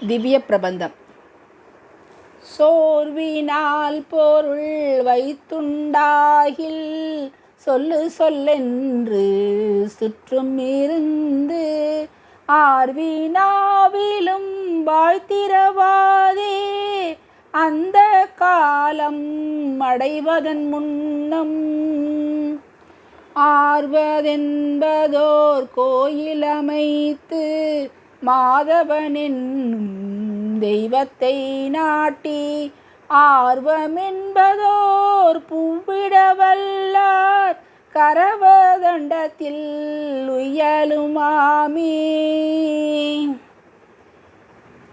திவ்ய பிரபந்தம் சோர்வினால் பொருள் வைத்துண்டாகில் சொல்லு சொல்லென்று சுற்றும் இருந்து ஆர்வினாவிலும் வாழ்த்திரவாதே. அந்த காலம் அடைவதன் முன்னம் ஆர்வதென்பதோர் கோயில் அமைத்து மாதவனின் தெய்வத்தை நாட்டி ஆர்வமென்பதோர் பூவிடவல்லார் கரவதண்டத்தில் உயலுமாமி.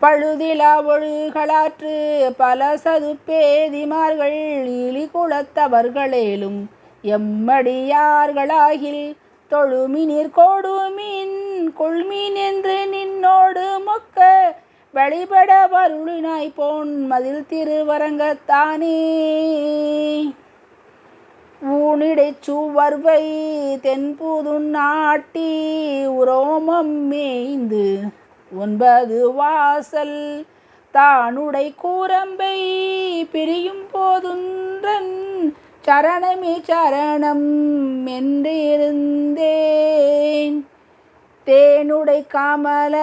பழுதில ஒழுகளாற்று பல சதுப்பேதிமார்கள் இலி குளத்தவர்களேலும் எம்மடியார்களாகில் தொழுமினிர் கொடுமின் கொள்மீன் என்று நின்னோடு மொக்க வழிபட வருளினாய் போன் மதில் திருவரங்கத்தானே. ஊனிடை சுவர்வை தென்பூது நாட்டி உரோமம் மேய்ந்து ஒன்பது வாசல் தானுடை கூரம்பை பிரியும் போதுன்றன் சரணமே சரணம் என்றிருந்தே. தேனுடை காமல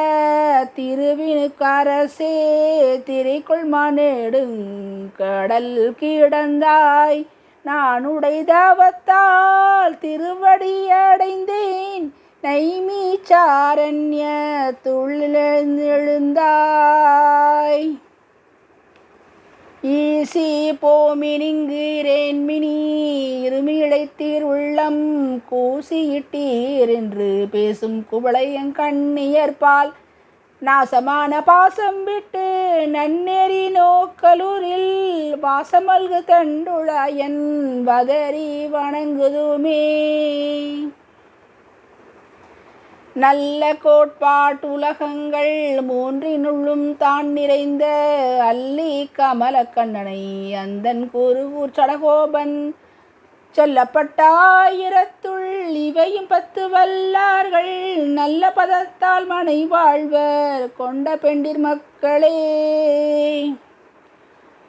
திருவினுக்கரசே திரைக்குள் மனெடுங் கடல் கிடந்தாய். நானுடை தவத்தால் திருவடியடைந்தேன் நைமீச்சாரண்ய துள்ளெழுந்தாய் ஈ போமினிங்கிறேன் போமினிங்கிறேன்மினி இருமிழைத்தீர் உள்ளம் கூசியிட்டீர் என்று பேசும் குவளையங் கண்ணியற்பால் நாசமான பாசம் விட்டு நன்னெறி நோக்கலூரில் வாசமல்கு தண்டுழாயன் வதறி வணங்குதுமே. நல்ல கோட்பாட்டுலகங்கள் மூன்றினுள்ளும் தான் நிறைந்த அல்லி கமலக்கண்ணனை அந்தன் கூறுவூர் சடகோபன். சொல்லப்பட்டாயிரத்துள் இவையும் பத்து வல்லார்கள் நல்ல பதத்தால் மனை வாழ்வர் கொண்ட பெண்டிர் மக்களே.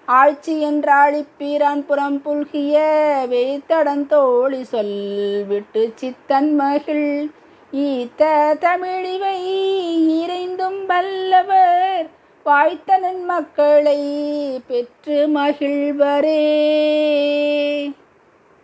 ஆட்சி என்றாழிப்பீரான் புறம் புல்கிய வேத்தடன் தோழி சொல் விட்டு சித்தன் மகிழ் ஈத்த தமிழிவை இறைந்தும் வல்லவர் வாய்த்தனன் மக்களை பெற்று மகிழ்வரே.